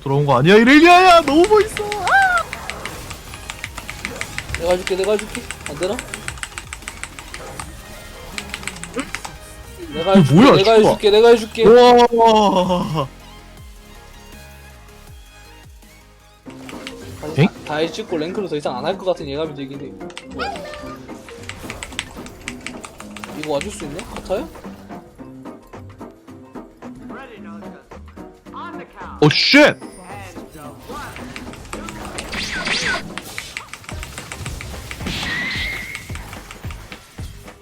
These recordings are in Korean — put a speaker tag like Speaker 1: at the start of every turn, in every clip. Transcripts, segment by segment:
Speaker 1: 돌아온 거 아니야 이렐리아야 너무 멋있어
Speaker 2: 내가 해줄게 내가 해줄게 안 되나? 내가 해줄게
Speaker 1: 뭐야,
Speaker 2: 내가
Speaker 1: 친구야.
Speaker 2: 해줄게 내가 해줄게
Speaker 1: 우와 엥?
Speaker 2: 다이 찍고 랭크를 더 이상 안 할 것 같은 예감이 들긴 해 뭐야 이거 와줄 수 있냐? 같아요?
Speaker 1: 오쉣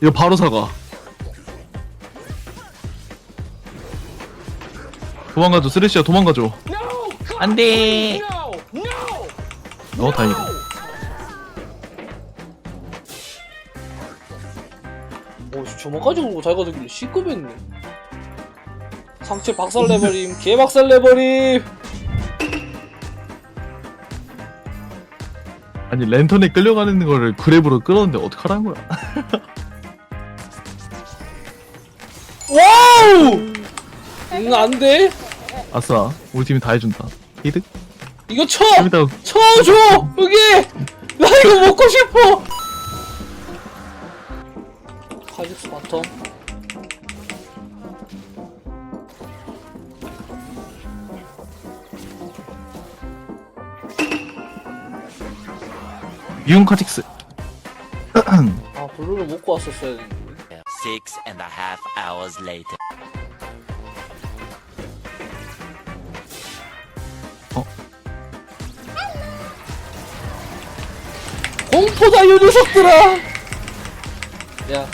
Speaker 1: 이거 바로 사과. 도망가죠 쓰레쉬야 도망가죠 안돼. 어 다행이다.
Speaker 2: 오 저만까지 오고 자기가 되길래 C급 했네 상체 박살내버림 개박살내버림
Speaker 1: 아니 랜턴에 끌려가는 거를 그랩으로 끌었는데 어떡하라는 거야
Speaker 2: 와우! 응 안돼
Speaker 1: 아싸 우리 팀이 다 해준다 이득
Speaker 2: 이거 쳐!
Speaker 1: 재밌다
Speaker 2: 쳐줘! 여기! 나 이거 먹고 싶어! 카직스 바텀
Speaker 1: 미운 카직스
Speaker 2: 아 블루를 먹고 왔었어야 되는데
Speaker 3: Six and a half hours later.
Speaker 2: 공포다 이 녀석들아! 야 야,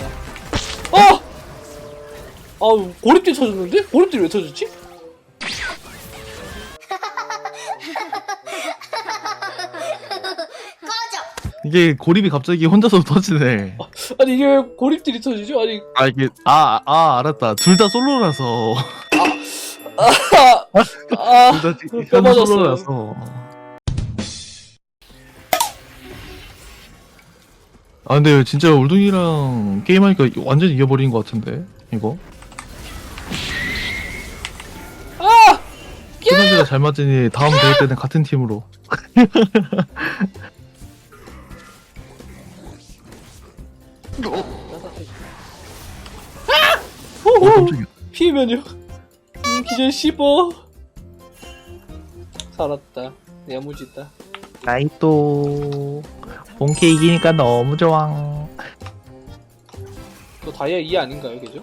Speaker 2: 야. 어! 아우 고립딜 터졌는데? 고립딜 왜 터졌지?
Speaker 1: 이게 고립이 갑자기 혼자서 터지네.
Speaker 2: 아니 이게 왜 고립딜이 터지죠? 아니.
Speaker 1: 아 이게 아 아 알았다. 둘 다 솔로라서.
Speaker 2: 아
Speaker 1: 둘다 뼈한
Speaker 2: 맞았어요.
Speaker 1: 솔로라서. 아 근데 진짜 울둥이랑 게임하니까 완전 이겨버린 것 같은데 이거?
Speaker 2: 아!
Speaker 1: 시너지가 잘 맞으니 다음 대회 때는 같은 팀으로 어 깜짝이야.
Speaker 2: 면역 음, 기절 씹어. 살았다. 야무지다.
Speaker 1: 나이또 본캐 이기니까 너무 좋아
Speaker 2: 그 다이아 2 아닌가요 그죠?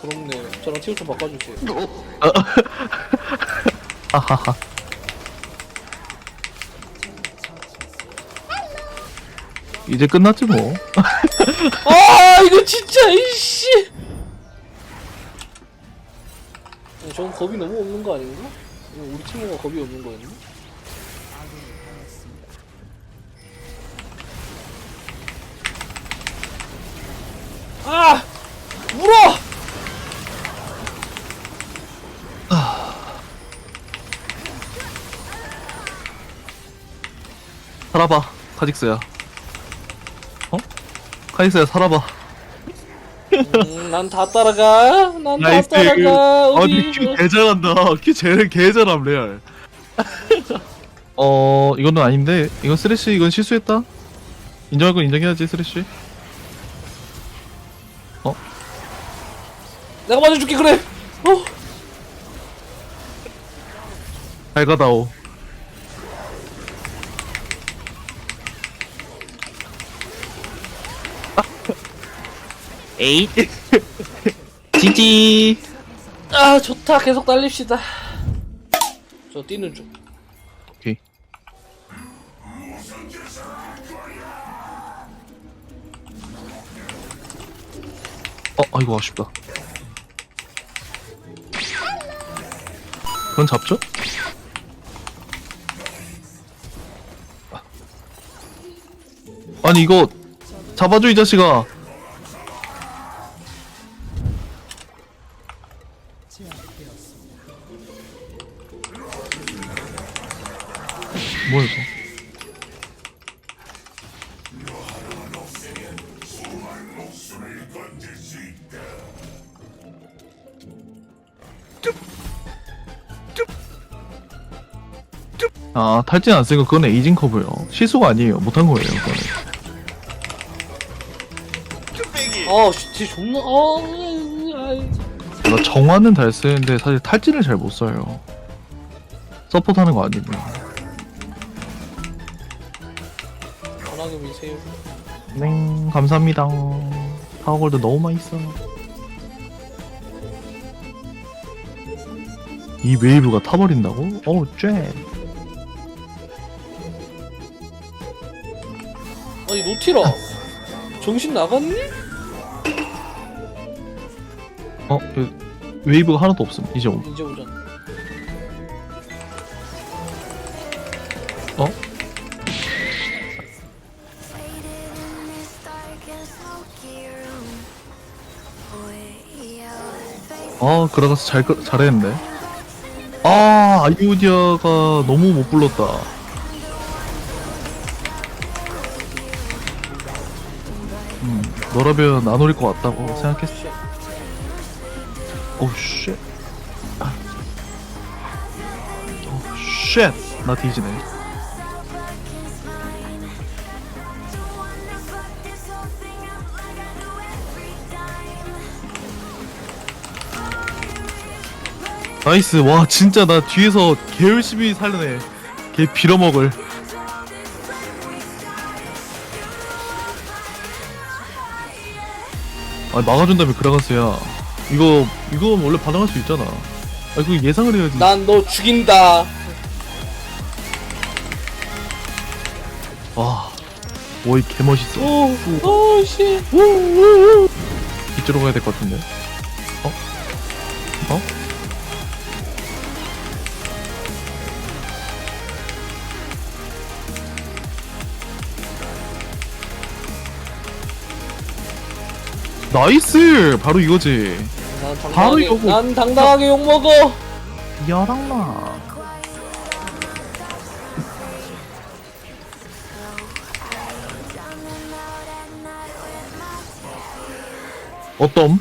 Speaker 2: 부럽네요 저랑 티오 좀 바꿔주세요.
Speaker 1: 하하하. 이제 끝났지 뭐
Speaker 2: 아 이거 진짜 이씨 어, 저건 겁이 너무 없는 거 아닌가? 이거 우리 팀원가 겁이 없는 거였나? 아! 물어!
Speaker 1: 살아봐 카직스야 어? 카직스야 살아봐
Speaker 2: 음, 난다 따라가. 난 다
Speaker 1: 나이스
Speaker 2: 따라가.
Speaker 1: 아니
Speaker 2: 우리
Speaker 1: 큐 개잘한다 큐 제일 개잘함 레알 어 이거는 아닌데 이건 쓰레쉬 이건 실수했다 인정할 건 인정해야지 쓰레쉬
Speaker 2: 내가 맞아줄게 그래. 어.
Speaker 1: 잘 가다오 에잇 지지
Speaker 2: 아 좋다. 계속 달립시다. 저 뛰는 중.
Speaker 1: 오케이 어 아이고 아쉽다 그건 잡죠? 아니 이거 잡아줘 이 자식아 아 탈진 안 쓰니까 그건 에이징 커브요. 실수가 아니에요. 못한 거예요 그거는.
Speaker 2: 아 진짜 존나 아 아이.
Speaker 1: 제가 정화는 잘 쓰는데 사실 탈진을 잘 못 써요. 서포트 하는 거 아니고요
Speaker 2: 편하게 미세요
Speaker 1: 네 감사합니다 파워골드 너무 맛있어 이 웨이브가 타버린다고? 어우 쟤
Speaker 2: 아니 노티라 정신 나갔니?
Speaker 1: 어? 그 웨이브가 하나도 없음 이제 옴
Speaker 2: 이제
Speaker 1: 어? 아 그라가스 잘 끄- 잘했는데. 아 아이오디아가 너무 못 불렀다. 음 너라면 안 오릴 것 같다고 생각했어. 오쉣. 오쉣 나 뒤지네 나이스. 와 진짜 나 뒤에서 개 열심히 살려내 개 빌어먹을. 아 막아준다며 그라가스야. 이거 이거 원래 반응할 수 있잖아. 아 그거 예상을 해야지.
Speaker 2: 난 너 죽인다.
Speaker 1: 와 오이 개멋있어.
Speaker 2: 오 오 씨.
Speaker 1: 이쪽으로 가야 될 것 같은데 나이스! 바로 이거지.
Speaker 2: 난
Speaker 1: 바로
Speaker 2: 당당하게
Speaker 1: 이거고.
Speaker 2: 난 당당하게 욕 먹어!
Speaker 1: 야랑마 어떤?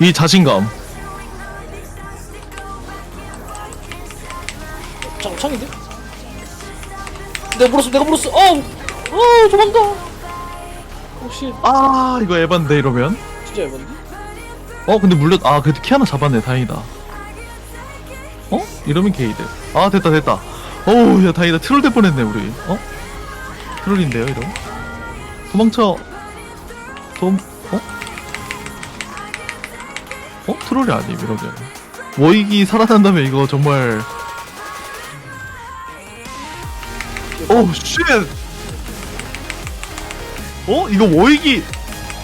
Speaker 1: 이 자신감.
Speaker 2: 장창인데? 내가 물었어 내가 물었어. 어우 어 도망가 오씨
Speaker 1: 아 이거 에반데 이러면?
Speaker 2: 진짜 얇은데?
Speaker 1: 어 근데 물렸 아 그래도 키 하나 잡았네. 다행이다. 어? 이러면 게이드. 아 됐다 됐다. 어우 야 다행이다. 트롤 될 뻔했네 우리. 어? 트롤인데요 이러 도망쳐. 돔 어? 어? 트롤이 아님 이러면. 워익이 살아난다면 이거 정말. 오우 쉣 어? 이거 워익이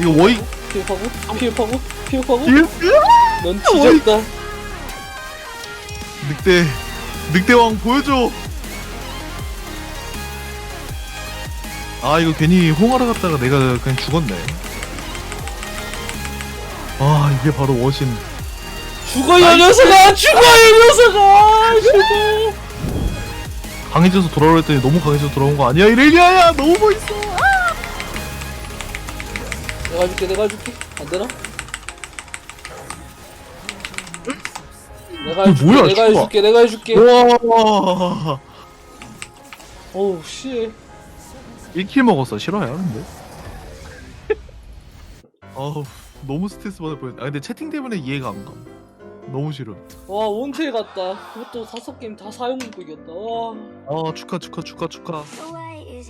Speaker 1: 이거 워익.
Speaker 2: 피업하고? 피업하고?
Speaker 1: 일?
Speaker 2: 넌 뒤졌다.
Speaker 1: 늑대 늑대왕 보여줘. 아 이거 괜히 홍하러 갔다가 내가 그냥 죽었네. 아 이게 바로 워신.
Speaker 2: 죽어 이 녀석아! 죽어 이 녀석아! 죽어
Speaker 1: 강해져서 돌아오려 했더니 너무 강해져서 돌아온 거 아니야? 이렐리아야 너무 멋있어
Speaker 2: 내가 해줄게 내가 해줄게. 안되나? 내가 해줄게
Speaker 1: 뭐야,
Speaker 2: 내가
Speaker 1: 씨발.
Speaker 2: 해줄게 내가 해줄게.
Speaker 1: 와.
Speaker 2: 어우 씨.
Speaker 1: 1킬 먹었어. 싫어요 근데. 아우 너무 스트레스 받을 뻔했 아 근데 채팅 때문에 이해가 안가. 너무 싫어.
Speaker 2: 와 원ቴ 같다. 그것도 다섯 게임 다 사용하고 이겼다. 와.
Speaker 1: 아 축하 축하 축하 축하.
Speaker 4: When